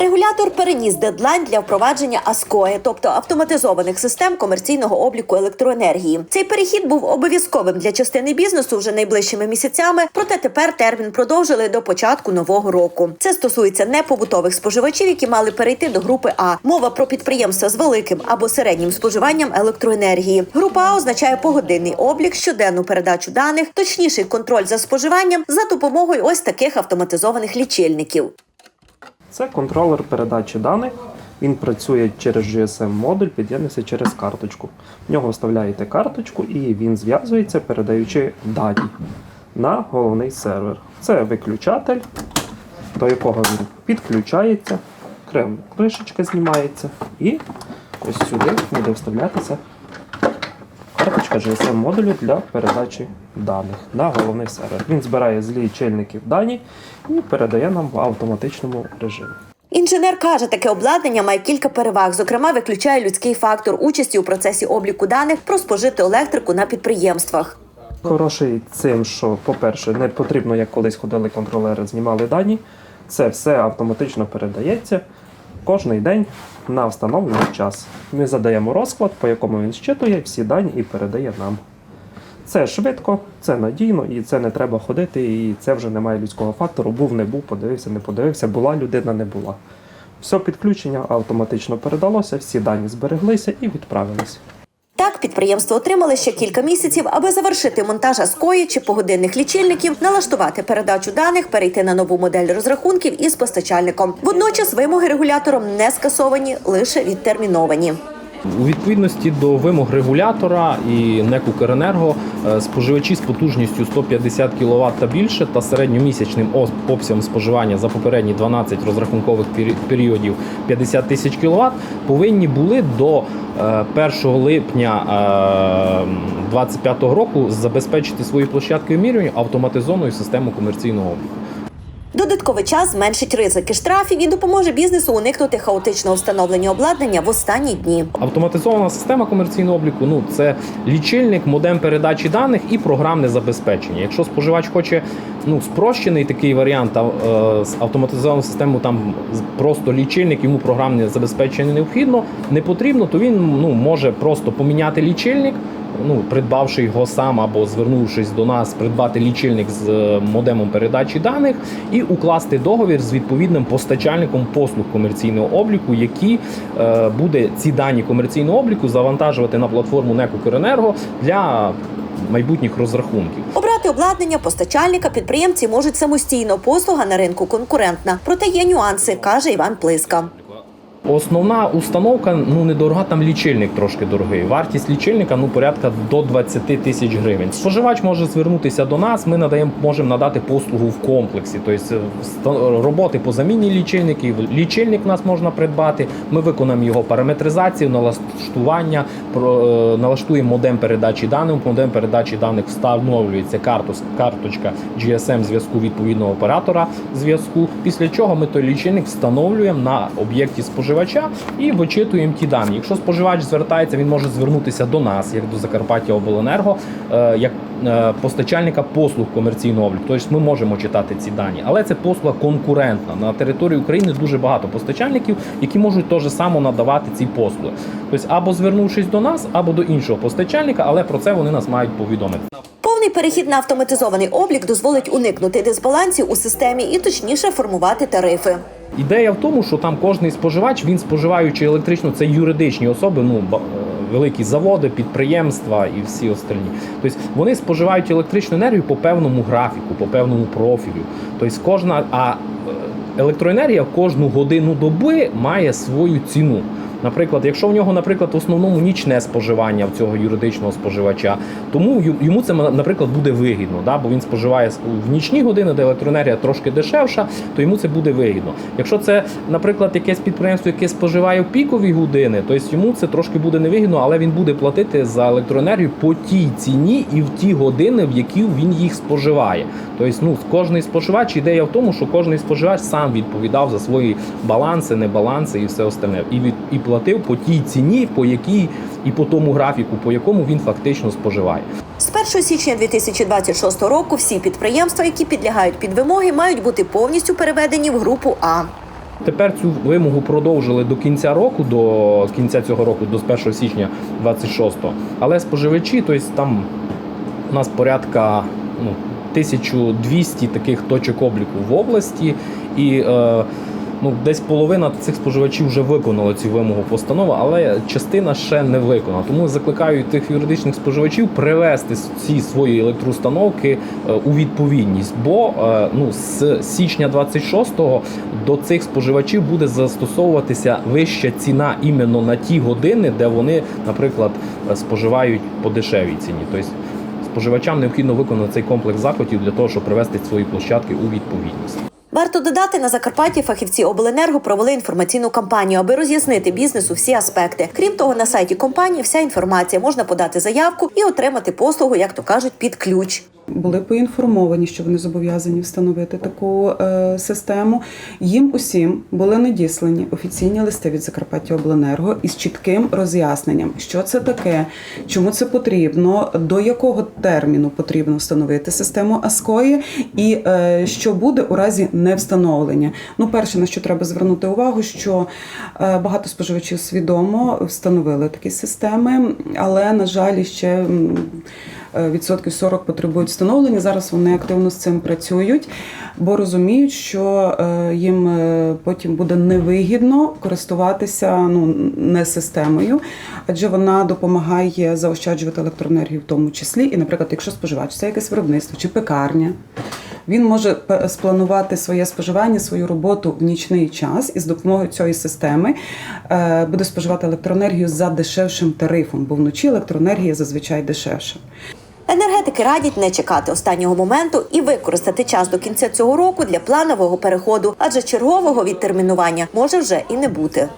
Регулятор переніс дедлайн для впровадження АСКОЕ, тобто автоматизованих систем комерційного обліку електроенергії. Цей перехід був обов'язковим для частини бізнесу вже найближчими місяцями. Проте тепер термін продовжили до початку нового року. Це стосується не побутових споживачів, які мали перейти до групи А. Мова про підприємства з великим або середнім споживанням електроенергії. Група А означає погодинний облік, щоденну передачу даних, точніший контроль за споживанням за допомогою ось таких автоматизованих лічильників. Це контролер передачі даних. Він працює через GSM-модуль, під'єднується через карточку. В нього вставляєте карточку і він зв'язується, передаючи дані на головний сервер. Це виключатель, до якого він підключається, крем кришечка знімається, і ось сюди буде вставлятися карточка GSM-модулю для передачі даних на головний сервер. Він збирає з лічильників дані і передає нам в автоматичному режимі. Інженер каже, таке обладнання має кілька переваг. Зокрема, виключає людський фактор участі у процесі обліку даних про спожиту електрику на підприємствах. Хороший цим, що, по-перше, не потрібно, як колись ходили контролери, знімали дані. Це все автоматично передається кожний день на встановлений час. Ми задаємо розклад, по якому він щитує всі дані і передає нам. Це швидко, це надійно і це не треба ходити, і це вже немає людського фактору. Був, не був, подивився, не подивився, була людина, не була. Все підключення автоматично передалося, всі дані збереглися і відправилися. Підприємство отримали ще кілька місяців, аби завершити монтаж аскої чи погодинних лічильників, налаштувати передачу даних, перейти на нову модель розрахунків із постачальником. Водночас вимоги регулятором не скасовані, лише відтерміновані. У відповідності до вимог регулятора і НЕК «Укренерго» е, споживачі з потужністю 150 кВт та більше та середньомісячним обсягом споживання за попередні 12 розрахункових пері- періодів 50 тисяч кВт повинні були до е, 1 липня 2025 року забезпечити свої площадки вимірювання автоматизованою системою комерційного обліку. Додатковий час зменшить ризики штрафів і допоможе бізнесу уникнути хаотичного встановлення обладнання в останні дні. Автоматизована система комерційного обліку ну це лічильник, модем передачі даних і програмне забезпечення. Якщо споживач хоче ну спрощений такий варіант а, е, з автоматизовану систему, там просто лічильник, йому програмне забезпечення необхідно, не потрібно, то він ну може просто поміняти лічильник. Ну, придбавши його сам або звернувшись до нас, придбати лічильник з е, модемом передачі даних і укласти договір з відповідним постачальником послуг комерційного обліку, який е, буде ці дані комерційного обліку завантажувати на платформу НЕК «Укренерго» для майбутніх розрахунків. Обрати обладнання постачальника підприємці можуть самостійно. Послуга на ринку конкурентна. Проте є нюанси, каже Іван Плиска. Основна установка ну недорога, там лічильник трошки дорогий. Вартість лічильника ну порядка до 20 тисяч гривень. Споживач може звернутися до нас. Ми надаємо, можемо надати послугу в комплексі. Тобто роботи по заміні лічильників. Лічильник нас можна придбати. Ми виконаємо його параметризацію, налаштування, е, налаштуємо модем передачі даних. Модем передачі даних встановлюється карточка GSM зв'язку відповідного оператора зв'язку. Після чого ми той лічильник встановлюємо на об'єкті споживача і вичитуємо ті дані. Якщо споживач звертається, він може звернутися до нас, як до Закарпаття Обленерго, е, як е, постачальника послуг комерційного обліку. Тобто ми можемо читати ці дані, але це послуга конкурентна. На території України дуже багато постачальників, які можуть теж само надавати ці послуги. Тобто, або звернувшись до нас, або до іншого постачальника, але про це вони нас мають повідомити. Повний перехід на автоматизований облік дозволить уникнути дисбалансів у системі і точніше формувати тарифи. Ідея в тому, що там кожний споживач, він споживаючи електричну, це юридичні особи, ну е, великі заводи, підприємства і всі остальні. Тобто вони споживають електричну енергію по певному графіку, по певному профілю. Тобто кожна а е, електроенергія кожну годину доби має свою ціну. Наприклад, якщо в нього, наприклад, в основному нічне споживання в цього юридичного споживача, тому йому це наприклад буде вигідно, да? бо він споживає в нічні години, де електроенергія трошки дешевша, то йому це буде вигідно. Якщо це, наприклад, якесь підприємство, яке споживає в пікові години, то йому це трошки буде невигідно, але він буде платити за електроенергію по тій ціні і в ті години, в які він їх споживає. Тобто, ну, кожний споживач ідея в тому, що кожний споживач сам відповідав за свої баланси, небаланси і все остальне. І від і платив по тій ціні, по якій і по тому графіку, по якому він фактично споживає. З 1 січня 2026 року всі підприємства, які підлягають під вимоги, мають бути повністю переведені в групу А. Тепер цю вимогу продовжили до кінця року, до кінця цього року, до 1 січня 26-го. Але споживачі, тобто там у нас порядка ну, 1200 таких точок обліку в області, і е, ну, десь половина цих споживачів вже виконали цю вимогу постанови, але частина ще не виконала. Тому закликаю тих юридичних споживачів привести ці свої електроустановки е, у відповідність. Бо е, ну, з січня 26-го до цих споживачів буде застосовуватися вища ціна іменно на ті години, де вони, наприклад, е, споживають по дешевій ціні. Тобто споживачам необхідно виконати цей комплекс заходів для того, щоб привести свої площадки у відповідність. Варто додати, на Закарпатті фахівці обленерго провели інформаційну кампанію, аби роз'яснити бізнесу всі аспекти. Крім того, на сайті компанії вся інформація можна подати заявку і отримати послугу, як то кажуть, під ключ. Були поінформовані, що вони зобов'язані встановити таку е, систему. Їм усім були надіслані офіційні листи від Закарпаття Обленерго із чітким роз'ясненням, що це таке, чому це потрібно, до якого терміну потрібно встановити систему АСКОї і е, що буде у разі невстановлення. Ну, перше, на що треба звернути увагу, що е, багато споживачів свідомо встановили такі системи, але на жаль, ще. Е, Відсотків 40 потребують встановлення. Зараз вони активно з цим працюють, бо розуміють, що е, їм е, потім буде невигідно користуватися ну, не системою, адже вона допомагає заощаджувати електроенергію в тому числі. І, наприклад, якщо споживач це якесь виробництво чи пекарня. Він може спланувати своє споживання, свою роботу в нічний час і з допомогою цієї системи е, буде споживати електроенергію за дешевшим тарифом, бо вночі електроенергія зазвичай дешевша. Енергетики радять не чекати останнього моменту і використати час до кінця цього року для планового переходу, адже чергового відтермінування може вже і не бути.